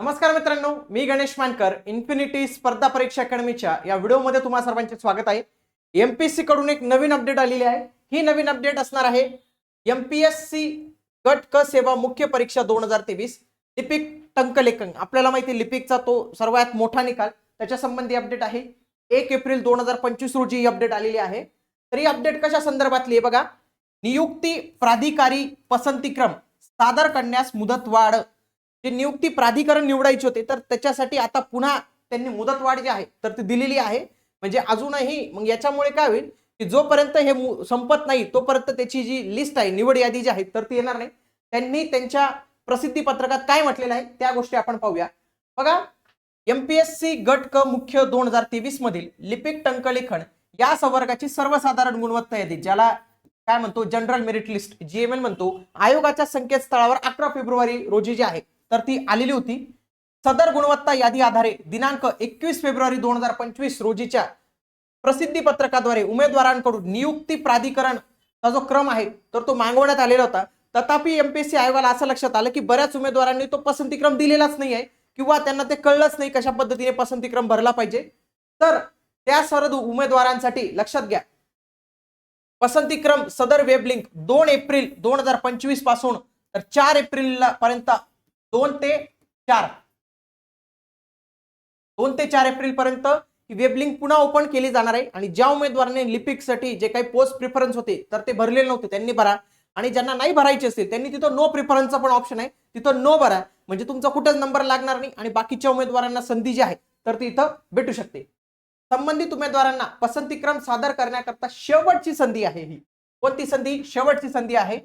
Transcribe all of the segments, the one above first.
नमस्कार मित्रांनो मी गणेश मानकर इन्फिनिटी स्पर्धा परीक्षा अकॅडमीच्या या व्हिडिओमध्ये तुम्हा सर्वांचे स्वागत आहे. एम पी सी कडून एक नवीन अपडेट आलेली आहे. ही नवीन अपडेट असणार आहे. एमपीएससी गट क सेवा मुख्य परीक्षा दोन हजार तेवीस लिपिक टंकलेखन. आपल्याला माहिती आहे, लिपिकचा तो सर्वात मोठा निकाल. त्याच्या संबंधी अपडेट आहे. एक एप्रिल दोन हजार पंचवीस रोजी ही अपडेट आलेली आहे. तर ही अपडेट कशा संदर्भातली आहे बघा. नियुक्ती प्राधिकारी पसंतीक्रम सादर करण्यास मुदतवाढ जे नियुक्ती प्राधिकरण निवडायचे होते तर त्याच्यासाठी आता पुन्हा त्यांनी मुदतवाढ जी आहे तर ती दिलेली आहे. म्हणजे अजूनही मग याच्यामुळे काय होईल की जोपर्यंत हे संपत नाही तोपर्यंत त्याची जी लिस्ट आहे निवड यादी जी आहे तर ती येणार नाही. त्यांनी त्यांच्या प्रसिद्धी पत्रकात काय म्हटलेलं आहे त्या गोष्टी आपण पाहूया. बघा एमपीएससी गट क मुख्य दोन हजार तेवीस मधील लिपिक टंकलेखन या संवर्गाची सर्वसाधारण गुणवत्ता यादी ज्याला काय म्हणतो जनरल मेरिट लिस्ट जीएमएल म्हणतो आयोगाच्या संकेतस्थळावर अकरा फेब्रुवारी रोजी जी आहे तर ती आलेली होती. सदर गुणवत्ता यादी आधारे दिनांक एकवीस फेब्रुवारी दोन हजार पंचवीस रोजीच्या प्रसिद्धी पत्रकाद्वारे उमेदवारांकडून नियुक्ती प्राधिकरणचा जो क्रम आहे तर तो मागवण्यात आलेला होता. तथापि एमपीएससी आयोगाला असं लक्षात आलं की बऱ्याच उमेदवारांनी तो पसंतीक्रम दिलेलाच नाही आहे किंवा त्यांना ते कळलंच नाही कशा पद्धतीने पसंतीक्रम भरला पाहिजे. तर त्या सर्व उमेदवारांसाठी लक्षात घ्या. पसंतीक्रम सदर वेब लिंक दोन एप्रिल दोन हजार पंचवीसपासून तर चार एप्रिल पर्यंत दोन ते चार. दोन ते चार एप्रिल पर्यंत वेबलिंक पुन्हा ओपन केली जाणार आहे. आणि ज्या उमेदवारांनी लिपिकसाठी जे काही पोस्ट प्रिफरन्स होते तर ते भरलेले नव्हते त्यांनी भरा. आणि ज्यांना नाही भरायचे असतील त्यांनी तिथं नो प्रिफरन्सचा पण ऑप्शन आहे. तिथं नो भरा. म्हणजे तुमचा कुठेच नंबर लागणार नाही आणि बाकीच्या उमेदवारांना संधी जी आहे तर ती इथं भेटू शकते. संबंधित उमेदवारांना पसंतीक्रम सादर करण्याकरता शेवटची संधी आहे ही. कोणती संधी? शेवटची संधी आहे.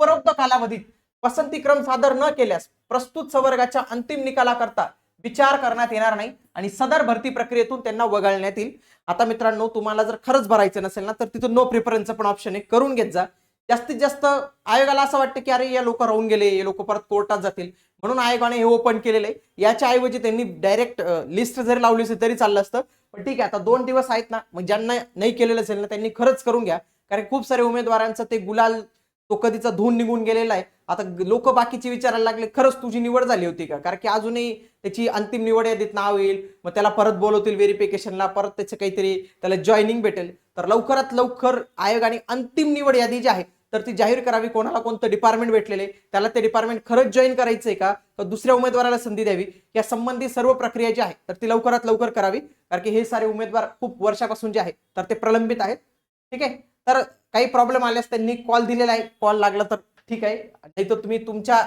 उपरोक्त कालावधीत पसंतीक्रम सादर न केल्यास प्रस्तुत संवर्गाच्या अंतिम निकालाकरता विचार करण्यात येणार नाही आणि सदर भरती प्रक्रियेतून त्यांना वगळण्यात येईल. आता मित्रांनो तुम्हाला जर खरंच भरायचं नसेल ना तर तिथं नो प्रिफरन्सचं पण ऑप्शन आहे. करून घेत जा. जास्तीत जास्त आयोगाला असं वाटतं की अरे या लोक राहून गेले हे लोक परत कोर्टात जातील. म्हणून आयोगाने हे ओपन केलेलं आहे. याच्या ऐवजी त्यांनी डायरेक्ट लिस्ट जरी लावली असेल तरी चाललं असतं. पण ठीक आहे आता दोन दिवस आहेत ना मग ज्यांना नाही केलेलं असेल ना त्यांनी खरंच करून घ्या. कारण खूप सारे उमेदवारांचं ते गुलाल तो कधीचा धुवून निघून गेलेला आहे. आता लोक बाकीचे विचारायला लागले खरंच तुझी निवड झाली होती का? कारण की अजूनही त्याची अंतिम निवड यादीत नाव येईल मग त्याला परत बोलवतील व्हेरिफिकेशनला परत त्याचं काहीतरी त्याला जॉईनिंग भेटेल. तर लवकरात लवकर आयोगाने अंतिम निवड यादी जी आहे तर ती जाहीर करावी. कोणाला कोणतं डिपार्टमेंट भेटलेले त्याला ते डिपार्टमेंट खरंच जॉईन करायचंय का? तर दुसऱ्या उमेदवाराला संधी द्यावी. या संबंधी सर्व प्रक्रिया जी आहे तर ती लवकरात लवकर करावी. कारण की हे सारे उमेदवार खूप वर्षापासून जे आहे तर ते प्रलंबित आहेत. ठीक आहे? तर काही प्रॉब्लेम आल्यास त्यांनी कॉल दिलेला आहे. कॉल लागला तर ठीक आहे? नाही तर तुम्ही तुमच्या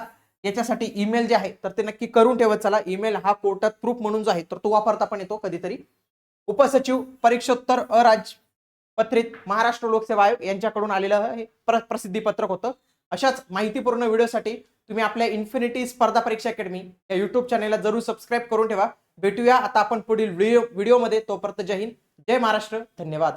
याच्यासाठी ईमेल जे आहे तर ते नक्की करून ठेवत चला. ईमेल हा कोर्टात प्रूफ म्हणून जो आहे तर तो वापरता पण येतो कधीतरी. उपसचिव परीक्षोत्तर अराजपत्रित महाराष्ट्र लोकसेवा आयोग यांच्याकडून आलेलं हे प्रसिद्धी पत्रक होतं. अशाच माहितीपूर्ण व्हिडिओसाठी तुम्ही आपल्या इन्फिनिटी स्पर्धा परीक्षा अकॅडमी या युट्यूब चॅनेलला जरूर सबस्क्राईब करून ठेवा. भेटूया. आता आपण पुढील व्हिडिओ व्हिडिओमध्ये. तोपर्यंत जय हिंद. जय महाराष्ट्र. धन्यवाद.